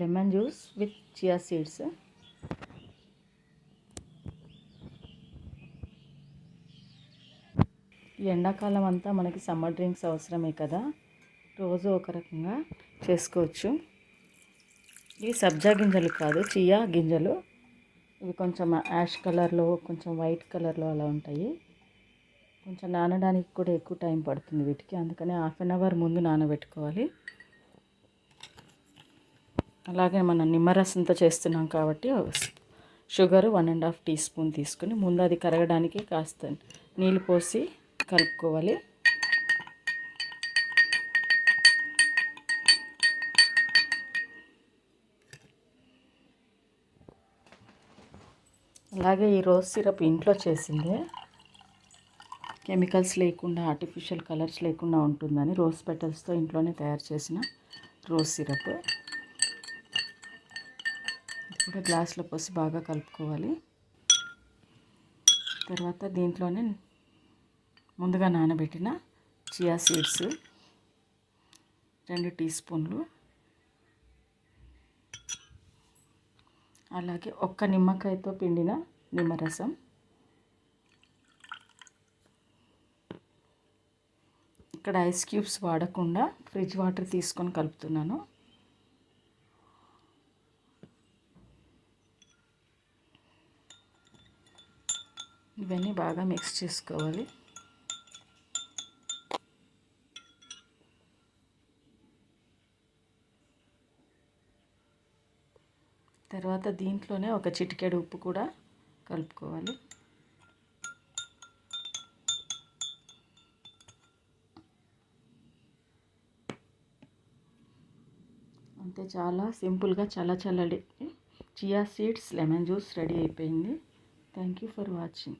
Lemon juice with chia seeds ఈ ఎండాకాలం అంతా మనకి సమ్మర్ డ్రింక్స్ అవసరమే కదా. రోజు ఒక రకంగా చేసుకోవచ్చు. ఇవి సబ్జా గింజలు కాదు చియా గింజలు. ఇవి కొంచెం యాష్ కలర్లో కొంచెం వైట్ కలర్లో అలా ఉంటాయి. కొంచెం నానడానికి కూడా ఎక్కువ టైం పడుతుంది వీటికి. అందుకని హాఫ్ అన్ అవర్ ముందు నానబెట్టుకోవాలి. అలాగే మనం నిమ్మరసంతో చేస్తున్నాం కాబట్టి sugar one and half teaspoon తీసుకుని ముందు అది కరగడానికి కాస్త నీళ్ళు పోసి కలుపుకోవాలి. అలాగే ఈ రోజ్ సిరప్ ఇంట్లో చేసిందే. కెమికల్స్ లేకుండా ఆర్టిఫిషియల్ కలర్స్ లేకుండా ఉంటుందని రోజ్ పెటల్స్తో ఇంట్లోనే తయారు చేసిన రోజ్ సిరప్. కూడా గ్లాస్లో పోసి బాగా కలుపుకోవాలి. తర్వాత దీంట్లోనే ముందుగా నానబెట్టిన చియా సీడ్స్ రెండు టీ స్పూన్లు. అలాగే ఒక్క నిమ్మకాయతో పిండిన నిమ్మరసం. ఇక్కడ ఐస్ క్యూబ్స్ వాడకుండా ఫ్రిడ్జ్ వాటర్ తీసుకొని కలుపుతున్నాను. ఇవన్నీ బాగా మిక్స్ చేసుకోవాలి. తర్వాత దీంట్లోనే ఒక చిటికెడు ఉప్పు కూడా కలుపుకోవాలి. అంతే చాలా సింపుల్గా చల్ల చల్లడి chia seeds lemon juice ready అయిపోయింది. Thank you for watching